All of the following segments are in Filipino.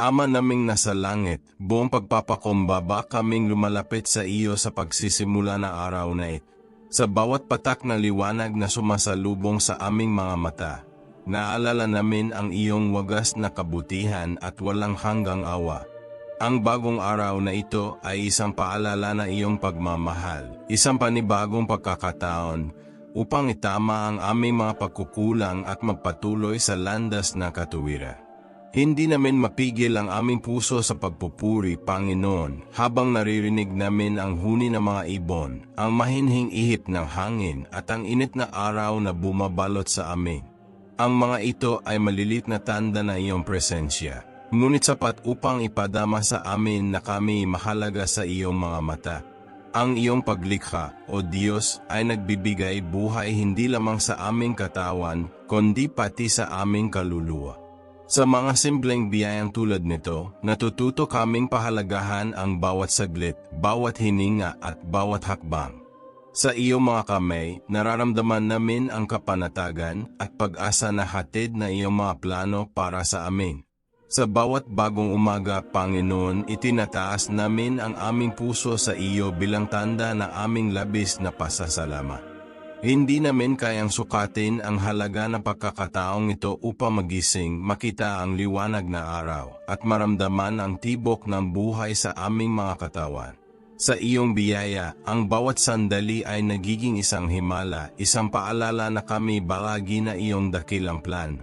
Ama naming nasa langit, buong pagpapakumbaba kaming lumalapit sa iyo sa pagsisimula na araw na ito. Sa bawat patak na liwanag na sumasalubong sa aming mga mata, naalala namin ang iyong wagas na kabutihan at walang hanggang awa. Ang bagong araw na ito ay isang paalala na iyong pagmamahal, isang panibagong pagkakataon upang itama ang aming mga pagkukulang at magpatuloy sa landas na katuwira. Hindi namin mapigil ang aming puso sa pagpupuri, Panginoon, habang naririnig namin ang huni ng mga ibon, ang mahinhing ihip ng hangin at ang init na araw na bumabalot sa amin. Ang mga ito ay malilit na tanda na iyong presensya, ngunit sapat upang ipadama sa amin na kami mahalaga sa iyong mga mata. Ang iyong paglikha, O Diyos, ay nagbibigay buhay hindi lamang sa aming katawan, kundi pati sa aming kaluluwa. Sa mga simpleng biyayang tulad nito, natututo kaming pahalagahan ang bawat saglit, bawat hininga at bawat hakbang. Sa iyong mga kamay, nararamdaman namin ang kapanatagan at pag-asa na hatid na iyong mga plano para sa amin. Sa bawat bagong umaga, Panginoon, itinataas namin ang aming puso sa iyo bilang tanda na aming labis na pasasalamat. Hindi namin kayang sukatin ang halaga ng pagkakataong ito upang magising, makita ang liwanag na araw, at maramdaman ang tibok ng buhay sa aming mga katawan. Sa iyong biyaya, ang bawat sandali ay nagiging isang himala, isang paalala na kami balagi na iyong dakilang plan.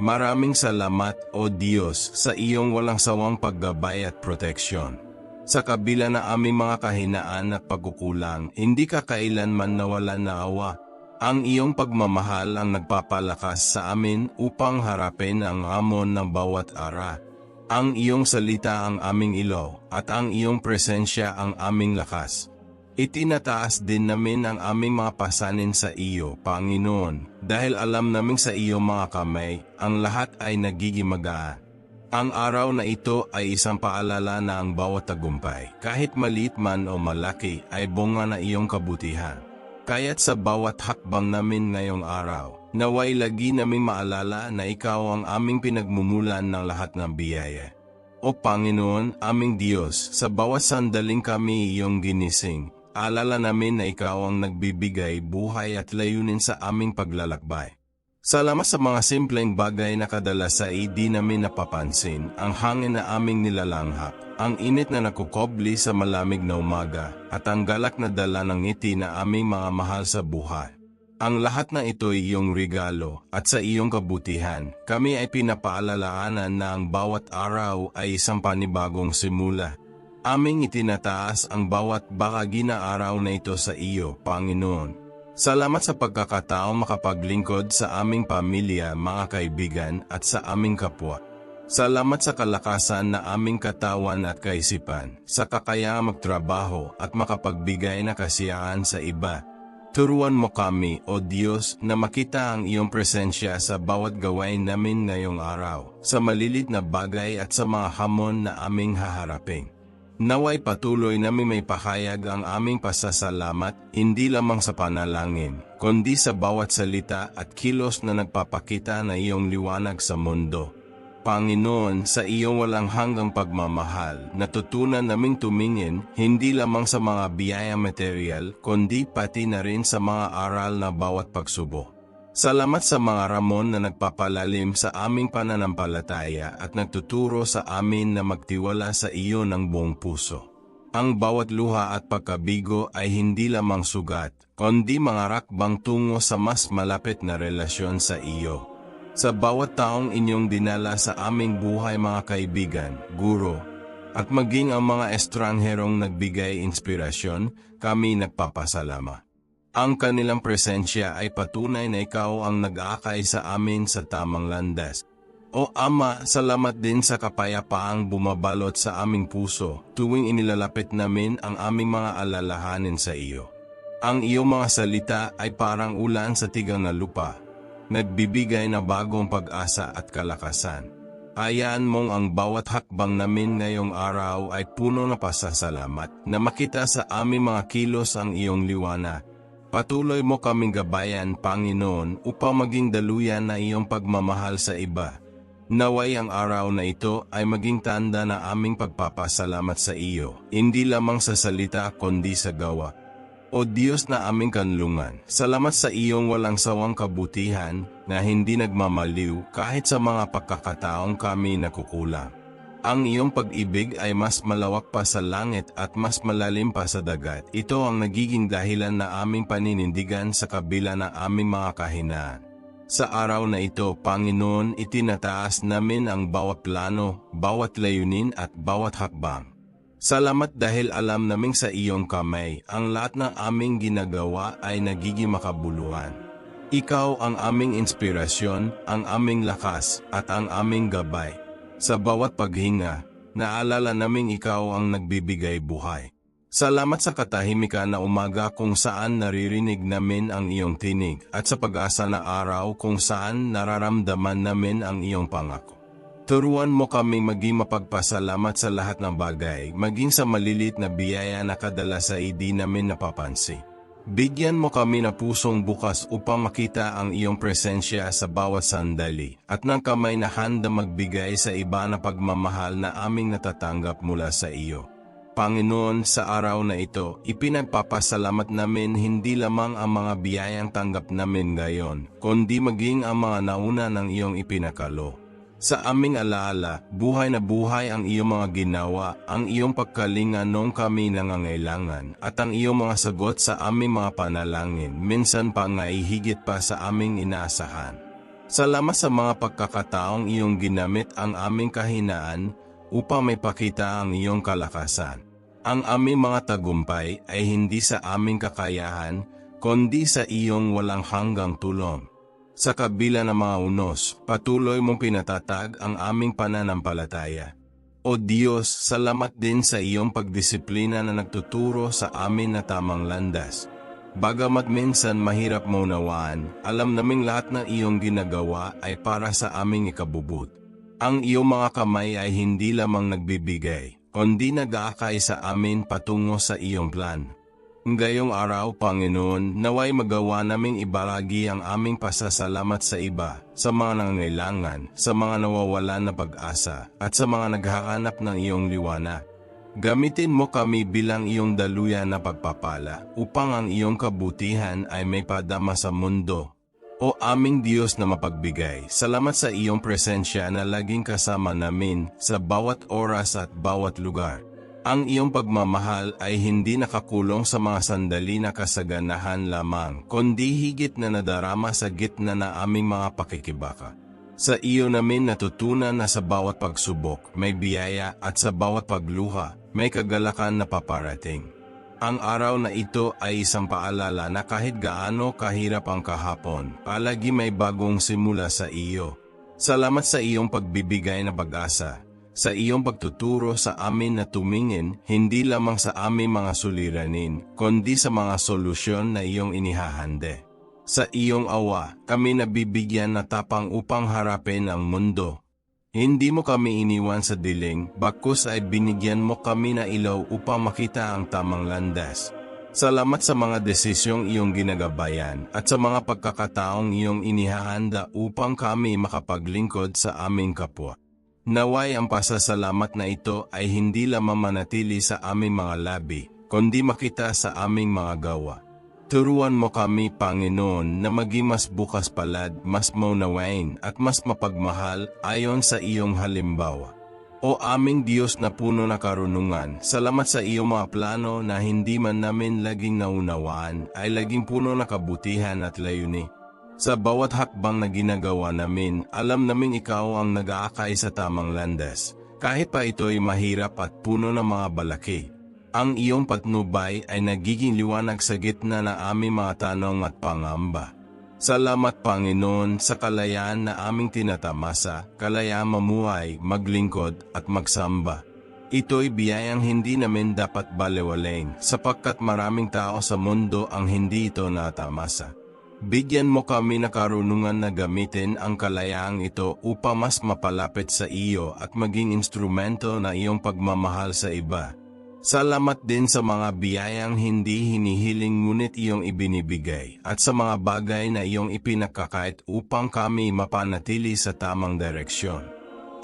Maraming salamat, O Diyos, sa iyong walang sawang paggabay at proteksyon. Sa kabila na aming mga kahinaan at pagkukulang, hindi ka kailanman nawalan na awa. Ang iyong pagmamahal ang nagpapalakas sa amin upang harapin ang hamon ng bawat ara. Ang iyong salita ang aming ilaw at ang iyong presensya ang aming lakas. Itinataas din namin ang aming mga pasanin sa iyo, Panginoon, dahil alam namin sa iyo mga kamay, ang lahat ay nagiging magaan. Ang araw na ito ay isang paalala na ang bawat tagumpay, kahit maliit man o malaki, ay bunga na iyong kabutihan. Kaya't sa bawat hakbang namin ngayong araw, naway lagi naming maalala na ikaw ang aming pinagmumulan ng lahat ng biyaya. O Panginoon, aming Diyos, sa bawat sandaling kami iyong ginising, alala namin na ikaw ang nagbibigay buhay at layunin sa aming paglalakbay. Salamat sa mga simpleng bagay na kadalas ay di namin napapansin, ang hangin na aming nilalanghap, ang init na nakukobli sa malamig na umaga, at ang galak na dala ng ngiti na aming mga mahal sa buhay. Ang lahat na ito ay iyong regalo at sa iyong kabutihan, kami ay pinapaalalaanan na ang bawat araw ay isang panibagong simula. Aming itinataas ang bawat bakagi na araw na ito sa iyo, Panginoon, Salamat sa pagkakataong makapaglingkod sa aming pamilya, mga kaibigan at sa aming kapwa. Salamat sa kalakasan na aming katawan at kaisipan, sa kakayang magtrabaho at makapagbigay na kasiyahan sa iba. Turuan mo kami, O Diyos, na makita ang iyong presensya sa bawat gawain namin ngayong araw, sa malilit na bagay at sa mga hamon na aming haharapin. Naway patuloy namin may pahayag ang aming pasasalamat hindi lamang sa panalangin, kundi sa bawat salita at kilos na nagpapakita na iyong liwanag sa mundo. Panginoon, sa iyong walang hanggang pagmamahal, natutunan naming tumingin hindi lamang sa mga biyaya material, kundi pati na rin sa mga aral na bawat pagsubok. Salamat sa mga ramon na nagpapalalim sa aming pananampalataya at nagtuturo sa amin na magtiwala sa iyo ng buong puso. Ang bawat luha at pagkabigo ay hindi lamang sugat, kundi mga rakbang tungo sa mas malapit na relasyon sa iyo. Sa bawat taong inyong dinala sa aming buhay mga kaibigan, guro, at maging ang mga estrangherong nagbigay inspirasyon, kami nagpapasalamat. Ang kanilang presensya ay patunay na ikaw ang nag-aakay sa amin sa tamang landas. O Ama, salamat din sa kapayapaang bumabalot sa aming puso tuwing inilalapit namin ang aming mga alalahanin sa iyo. Ang iyong mga salita ay parang ulan sa tigang na lupa, nagbibigay na bagong pag-asa at kalakasan. Hayaan mong ang bawat hakbang namin ngayong araw ay puno na pasasalamat na makita sa aming mga kilos ang iyong liwanag Patuloy mo kaming gabayan, Panginoon, upang maging daluyan na iyong pagmamahal sa iba. Naway ang araw na ito ay maging tanda na aming pagpapasalamat sa iyo, hindi lamang sa salita kundi sa gawa. O Diyos na aming kanlungan, salamat sa iyong walang sawang kabutihan na hindi nagmamaliw kahit sa mga pagkakataong kami nakukulang. Ang iyong pag-ibig ay mas malawak pa sa langit at mas malalim pa sa dagat. Ito ang nagiging dahilan na aming paninindigan sa kabila ng aming mga kahinaan. Sa araw na ito, Panginoon, itinataas namin ang bawat plano, bawat layunin at bawat hakbang. Salamat dahil alam naming sa iyong kamay, ang lahat ng aming ginagawa ay nagiging makabuluhan. Ikaw ang aming inspirasyon, ang aming lakas, at ang aming gabay. Sa bawat paghinga, naalala naming ikaw ang nagbibigay buhay. Salamat sa katahimikan na umaga kung saan naririnig namin ang iyong tinig at sa pag-asa na araw kung saan nararamdaman namin ang iyong pangako. Turuan mo kaming maging mapagpasalamat sa lahat ng bagay, maging sa malilit na biyaya na kadalas ay di namin napapansin. Bigyan mo kami na pusong bukas upang makita ang iyong presensya sa bawat sandali at ng kamay na handa magbigay sa iba na pagmamahal na aming natatanggap mula sa iyo. Panginoon, sa araw na ito, ipinagpapasalamat namin hindi lamang ang mga biyayang tanggap namin ngayon, kundi maging ang mga nauna ng iyong ipinakalo. Sa aming alaala, buhay na buhay ang iyong mga ginawa, ang iyong pagkalinga noong kami nangangailangan, at ang iyong mga sagot sa aming mga panalangin, minsan pa nga ihigit pa sa aming inaasahan. Salamat sa mga pagkakataong iyong ginamit ang aming kahinaan upang may pakita ang iyong kalakasan. Ang aming mga tagumpay ay hindi sa aming kakayahan, kundi sa iyong walang hanggang tulong. Sa kabila ng mga unos, patuloy mong pinatatag ang aming pananampalataya. O Diyos, salamat din sa iyong pagdisiplina na nagtuturo sa amin na tamang landas. Bagamat minsan mahirap maunawaan, alam naming lahat ng iyong ginagawa ay para sa aming ikabubut. Ang iyong mga kamay ay hindi lamang nagbibigay, kundi nag-aakay sa amin patungo sa iyong plan. Ngayong araw, Panginoon, naway magawa naming ibalagi ang aming pasasalamat sa iba, sa mga nangangailangan, sa mga nawawalan na pag-asa, at sa mga naghahanap ng iyong liwanag. Gamitin mo kami bilang iyong daluyan na pagpapala upang ang iyong kabutihan ay may padama sa mundo o aming Diyos na mapagbigay, salamat sa iyong presensya na laging kasama namin sa bawat oras at bawat lugar. Ang iyong pagmamahal ay hindi nakakulong sa mga sandali na kasaganahan lamang, kundi higit na nadarama sa gitna na aming mga pakikibaka. Sa iyo namin natutunan na sa bawat pagsubok, may biyaya at sa bawat pagluha, may kagalakan na paparating. Ang araw na ito ay isang paalala na kahit gaano kahirap ang kahapon, palagi may bagong simula sa iyo. Salamat sa iyong pagbibigay na pag-asa, sa iyong pagtuturo sa amin na tumingin hindi lamang sa aming mga suliranin, kundi sa mga solusyon na iyong inihahande. Sa iyong awa, kami nabibigyan na tapang upang harapin ang mundo, hindi mo kami iniwan sa diling, bakos ay binigyan mo kami na ilaw upang makita ang tamang landas. Salamat sa mga desisyong iyong ginagabayan at sa mga pagkakataong iyong inihahanda upang kami makapaglingkod sa aming kapwa. Naway ang pasasalamat na ito ay hindi lamang manatili sa aming mga labi, kundi makita sa aming mga gawa. Turuan mo kami, Panginoon, na maging mas bukas palad, mas maunawain at mas mapagmahal ayon sa iyong halimbawa. O aming Diyos na puno na karunungan, salamat sa iyong mga plano na hindi man namin laging naunawaan ay laging puno na kabutihan at layuni. Sa bawat hakbang na ginagawa namin, alam naming ikaw ang nag-aakay sa tamang landas, kahit pa ito'y mahirap at puno ng mga balaki. Ang iyong patnubay ay nagiging liwanag sa gitna ng aming mga tanong at pangamba. Salamat Panginoon sa kalayaan na aming tinatamasa, kalayaan mamuhay, maglingkod at magsamba. Ito'y biyayang hindi namin dapat balewalain sapagkat maraming tao sa mundo ang hindi ito natamasa. Bigyan mo kami na karunungan na gamitin ang kalayaang ito upang mas mapalapit sa iyo at maging instrumento na iyong pagmamahal sa iba. Salamat din sa mga biyayang hindi hinihiling ngunit iyong ibinibigay at sa mga bagay na iyong ipinakakait upang kami mapanatili sa tamang direksyon.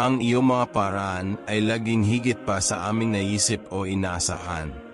Ang iyong mga paraan ay laging higit pa sa aming naisip o inaasahan.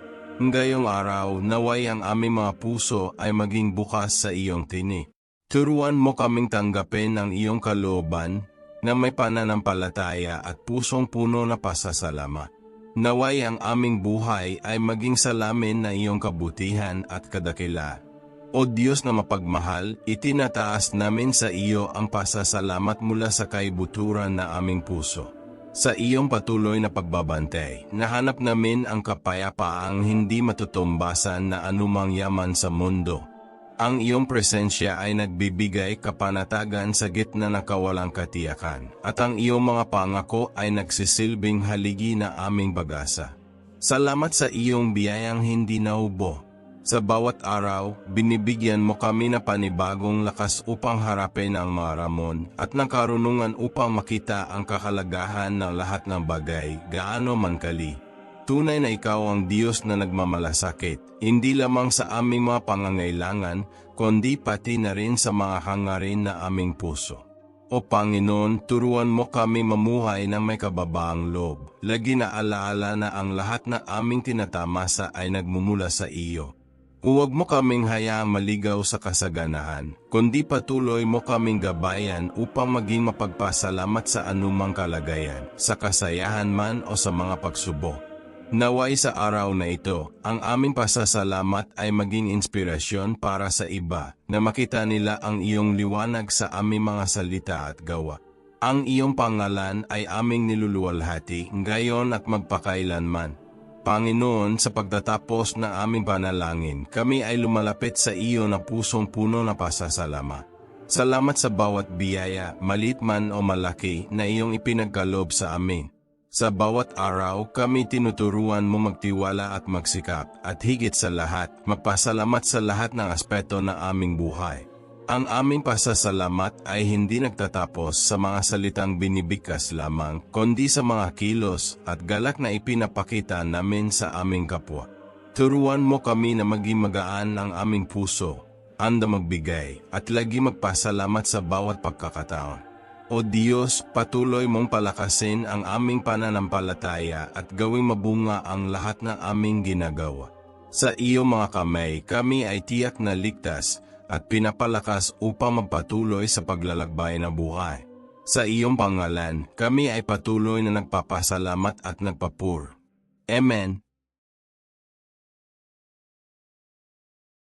Ngayong araw, naway ang aming mga puso ay maging bukas sa iyong tinig. Turuan mo kaming tanggapin ang iyong kalooban na may pananampalataya at pusong puno na pasasalamat. Naway ang aming buhay ay maging salamin na iyong kabutihan at kadakila. O Diyos na mapagmahal, itinataas namin sa iyo ang pasasalamat mula sa kaibuturan na aming puso. Sa iyong patuloy na pagbabantay, nahanap namin ang kapayapaang hindi matutumbasan na anumang yaman sa mundo. Ang iyong presensya ay nagbibigay kapanatagan sa gitna ng kawalang katiyakan, at ang iyong mga pangako ay nagsisilbing haligi na aming bagasa. Salamat sa iyong biyayang hindi naubo. Sa bawat araw, binibigyan mo kami na panibagong lakas upang harapin ang mga ramon at ng karunungan upang makita ang kahalagahan ng lahat ng bagay, gaano man kali. Tunay na ikaw ang Diyos na nagmamalasakit, hindi lamang sa aming mga pangangailangan, kundi pati na rin sa mga hangarin na aming puso. O Panginoon, turuan mo kami mamuhay ng may kababaang loob. Lagi na alaala na ang lahat na aming tinatamasa ay nagmumula sa iyo. Huwag mo kaming hayaang maligaw sa kasaganahan, kundi patuloy mo kaming gabayan upang maging mapagpasalamat sa anumang kalagayan, sa kasayahan man o sa mga pagsubok. Naway sa araw na ito, ang aming pasasalamat ay maging inspirasyon para sa iba na makita nila ang iyong liwanag sa aming mga salita at gawa. Ang iyong pangalan ay aming niluluwalhati ngayon at magpakailanman. Panginoon, sa pagtatapos ng aming panalangin, kami ay lumalapit sa iyo na pusong puno na pasasalamat. Salamat sa bawat biyaya, malit man o malaki, na iyong ipinagkalob sa amin. Sa bawat araw, kami tinuturuan mo magtiwala at magsikap, at higit sa lahat, magpasalamat sa lahat ng aspeto ng aming buhay. Ang aming pasasalamat ay hindi nagtatapos sa mga salitang binibigkas lamang, kundi sa mga kilos at galak na ipinapakita namin sa aming kapwa. Turuan mo kami na maging magaan ang aming puso, anda magbigay, at lagi magpasalamat sa bawat pagkakataon. O Diyos, patuloy mong palakasin ang aming pananampalataya at gawing mabunga ang lahat ng aming ginagawa. Sa iyo mga kamay, kami ay tiyak na ligtas, at pinapalakas upang magpatuloy sa paglalakbay na buhay. Sa iyong pangalan, kami ay patuloy na nagpapasalamat at nagpapur. Amen.